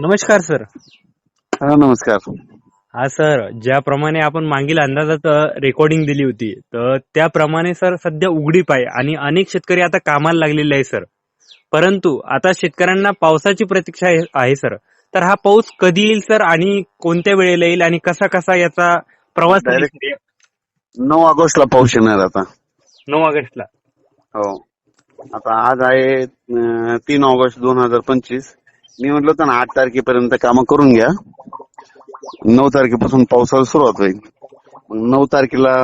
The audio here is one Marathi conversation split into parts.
नमस्कार सर. हा नमस्कार. हा सर ज्याप्रमाणे आपण मागील अंदाजात रेकॉर्डिंग दिली होती तर त्याप्रमाणे सर सध्या उघडीप आहे आणि अनेक शेतकरी आता कामाला लागलेले आहे सर. परंतु आता शेतकऱ्यांना पावसाची प्रतीक्षा आहे- आहे सर. तर हा पाऊस कधी येईल सर आणि कोणत्या वेळेला येईल आणि कसा कसा याचा प्रवास Direct- नऊ ऑगस्टला पाऊस येणार आता. नऊ ऑगस्टला. हो. आता आज आहे अं, तीन ऑगस्ट दोन हजार पंचवीस. मी म्हटलं होतं ना आठ तारखेपर्यंत कामं करून घ्या. नऊ तारखेपासून पावसाला सुरुवात होईल मग नऊ तारखेला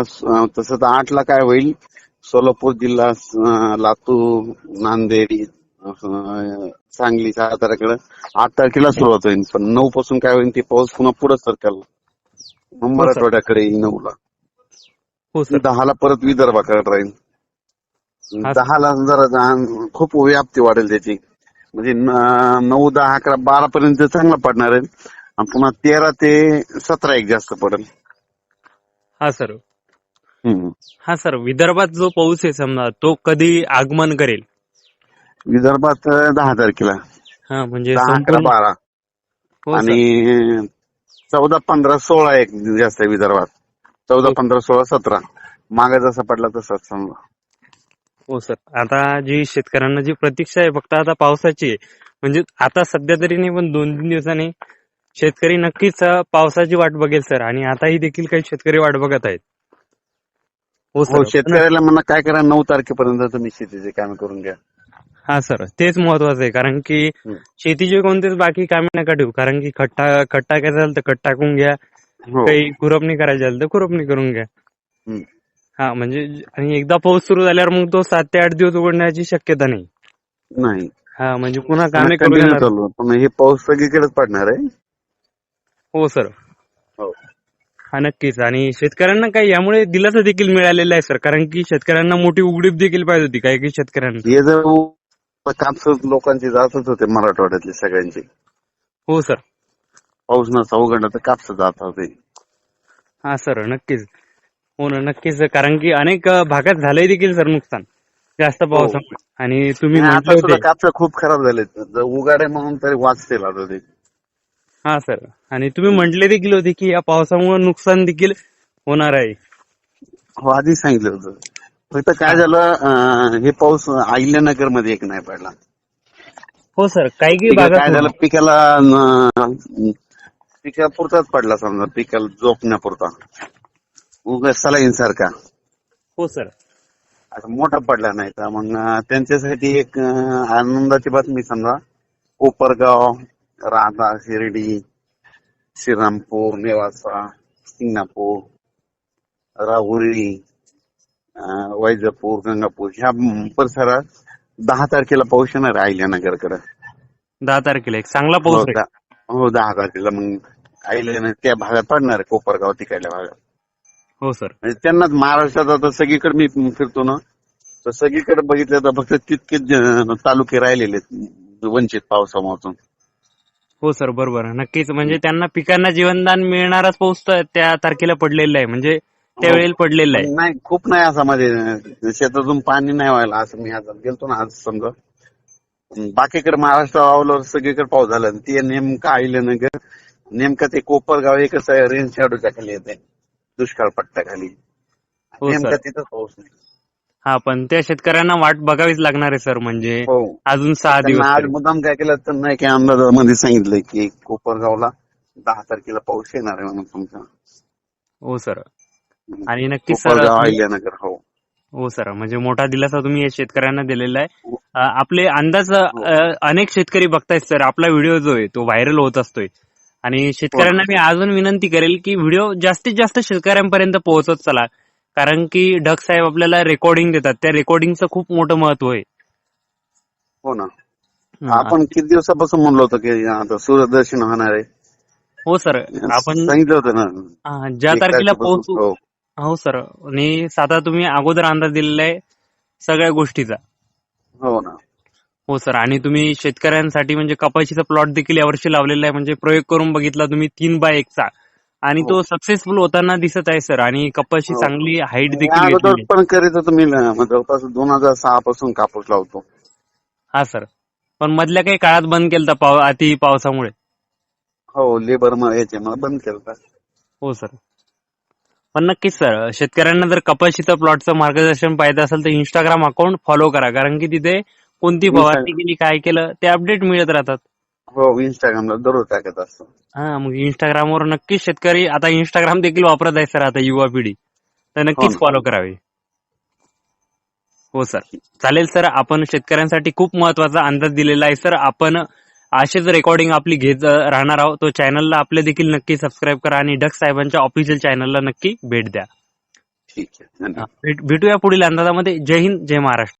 तसं तर आठला काय होईल? सोलापूर जिल्हा लातूर नांदेड सांगली साताऱ्याकडे आठ तारखेला सुरुवात होईल पण नऊ पासून काय होईल ते पाऊस पुन्हा पुढे सरकेल मग मराठवाड्याकडे येईल नऊला. हो सर. दहाला परत विदर्भाकडे राहील. हा. दहाला जरा खूप व्याप्ती वाढेल त्याची. म्हणजे नऊ दहा अकरा बारा पर्यंत चांगला पडणार आहे. आणि पुन्हा तेरा ते सतरा एक जास्त पडेल. हा सर. हम्म. हा सर विदर्भात जो पाऊस आहे समजा तो कधी आगमन करेल? विदर्भात अं, दहा तारखेला. हा म्हणजे दहा अकरा संपूर्ण- बारा. हो सर. आणि चौदा पंधरा सोळा एक जास्त आहे विदर्भात. चौदा हो. पंधरा सोळा सतरा. मागे जसा पडला तसाच समजा. हो सर. आता जी शेतकऱ्यांना जी प्रतीक्षा आहे फक्त आता पावसाची आहे. म्हणजे आता सध्या तरी नाही पण दोन तीन दिवसांनी शेतकरी नक्कीच पावसाची वाट बघेल सर. आणि आताही देखील काही शेतकरी वाट बघत आहेत. हो हो सर शेतकऱ्याला म्हणा काय करा नऊ तारखेपर्यंत तुम्ही शेतीचे काम करून घ्या. हा सर. तेच महत्वाचं आहे कारण की. शेतीचे कोणतेच बाकी कामे नका ठेवू. कारण की खट्टा खट टाकायचं झालं तर खट टाकून घ्या. हो. काही खुरपणी करायची झाली तर खुरपणी करून घ्या. हम्म. हा म्हणजे आणि एकदा पाऊस सुरू झाल्यावर मग तो सात ते आठ दिवस उघडण्याची शक्यता नाही. नाही. हा म्हणजे पुन्हा कामे करू कंटिन्यू देणार. चालू. पण हे पाऊस सगळीकडेच पडणार आहे. हो सर. हो. हा नक्कीच. आणि शेतकऱ्यांना काही यामुळे दिलासा देखील मिळालेला आहे सर. कारण की शेतकऱ्यांना मोठी उघडीप देखील पाहिजे होती काही काही शेतकऱ्यांना. हे जर लोकांची जातच होते मराठवाड्यातले सगळ्यांचे. हो सर. पाऊस नसा उघडला तर कापस जात होते. हा सर नक्कीच. हो ना नक्कीच कारण की अनेक अ, भागात झालंय देखील सर नुकसान. जास्त पावसामुळे. आणि तुम्ही आणि म्हटले आता सुद्धा होते. कापस खूप खराब झाले उघाडे म्हणून तरी वाचतील आता ते. हा सर. आणि तुम्ही म्हटले देखील होते की या पावसामुळे नुकसान देखील होणार आहे. हो आधी सांगितलं होतं. फक्त काय झालं अं, हे पाऊस अहिल्यानगरमध्ये एक नाही पडला. हो सर. काही काही पिका- काय भागात झालं पिकाला न- पिकापुरताच पडला समजा पिकाला जोपण्यापुरता उगा सलाईन सारखा हो सर. असं मोठा पडला नाही तर मग त्यांच्यासाठी एक अं, आनंदाची बातमी समजा. कोपरगाव राधा शिर्डी श्रीरामपूर नेवासा सिंगणापूर राहुरी अं, वैजापूर गंगापूर ह्या परिसरात दहा तारखेला पाऊस येणार आहे अहिल्यानगरकडे दहा तारखेला एक चांगला पाऊस हो आहे. दा- हो दहा तारखेला मग अहिल्यानगर त्या भागात पडणार आहे कोपरगाव तिकडल्या भागात. हो सर. म्हणजे त्यांनाच महाराष्ट्रात आता सगळीकडे मी फिरतो ना तर सगळीकडे बघितलं तर फक्त तितकेच ज- तालुके राहिलेले आहेत वंचित पावसामुळे हो सर बरोबर नक्कीच म्हणजे त्यांना पिकांना जीवनदान मिळणाराच पाऊस तर त्या तारखेला पडलेला आहे म्हणजे त्यावेळेला पडलेला आहे. नाही खूप नाही असं मध्ये शेतातून पाणी नाही व्हायला असं मी आता गेलतो ना आज समजा. बाकीकडे महाराष्ट्र आवलं सगळीकडे पाऊस झाला आणि ते नेमकं अहिल्यानगर नेमकं ते कोपरगाव एकच रेन शॅडोच्या खाली येते दुष्काळ पट्ट्याखाली हो. नेमका तिथं पाऊस नाही. हा पण त्या शेतकऱ्यांना वाट बघावीच लागणार आहे सर म्हणजे हो. अजून सहा दिवस त्यांना आज. मुद्दाम काय केलं तर नाही की अंदाजामध्ये सांगितलंय की कोपरगावला दहा तारखेला पाऊस येणार आहे म्हणून तुमचा. हो सर. आणि नक्कीच सर कोपरगाव अहिल्यानगर हो. हो सर म्हणजे मोठा दिलासा तुम्ही या शेतकऱ्यांना दिलेला आहे. अ, आपले अंदाज अ, अनेक शेतकरी बघतायत सर. आपला व्हिडिओ जो आहे तो व्हायरल होत असतोय. आणि शेतकऱ्यांना मी अजून विनंती करेल की व्हिडिओ जास्तीत जास्त शेतकऱ्यांपर्यंत पोहोचत चला. कारण की ढग साहेब आपल्याला रेकॉर्डिंग देतात. त्या रेकॉर्डिंगचं खूप मोठं महत्त्व आहे. हो ना. आपण किती दिवसापासून म्हणलो होतो की आता सूर्यदर्शन होणार आहे? हो सर. आपण सांगितलं होतं ना. ज्या तारखेला. पोहोचू हो. हो सर. आणि साधा तुम्ही अगोदर अंदाज दिलेला आहे सगळ्या गोष्टीचा. हो ना. हो सर. आणि तुम्ही शेतकऱ्यांसाठी म्हणजे कपाशीचा प्लॉट देखील यावर्षी लावलेला आहे. म्हणजे प्रयोग करून बघितला तुम्ही तीन बाय एकचा आणि तो सक्सेसफुल होताना दिसत आहे सर. आणि कपाशी हो. चांगली हाईट देखील अगोदर घेतलेली आहे. पण करीत होतो. मी जवळपास दोन हजार सहा पासून कापूस लावतो. हा सर. पण मधल्या काही काळात बंद केलं पाव अति पावसामुळे? हो लेबर याचे मला बंद केलं हो सर. पण नक्कीच सर. शेतकऱ्यांना जर कपाशीचं प्लॉटचं मार्गदर्शन पाहिजे असेल तर इंस्टाग्राम अकाउंट फॉलो करा. कारण की तिथे कोणती फवारणी केली काय केलं ते अपडेट मिळत राहतात. हो इंस्टाग्रामला दररोज टाकत असतो. हा मग इंस्टाग्रामवर नक्कीच शेतकरी आता इंस्टाग्राम देखील वापरत आहे सर आता युवा पिढी. तर नक्कीच हो. फॉलो करावे. हो सर. चालेल सर. आपण शेतकऱ्यांसाठी खूप महत्त्वाचा अंदाज दिलेला आहे सर. आपण असेच रेकॉर्डिंग आपली घेत राहणार आहोत. तो चॅनलला आपले देखील नक्की सबस्क्राईब करा आणि डक साहेबांच्या ऑफिशियल चॅनलला नक्की भेट द्या. भेटूया पुढील अंदाजामध्ये. जय हिंद जय महाराष्ट्र.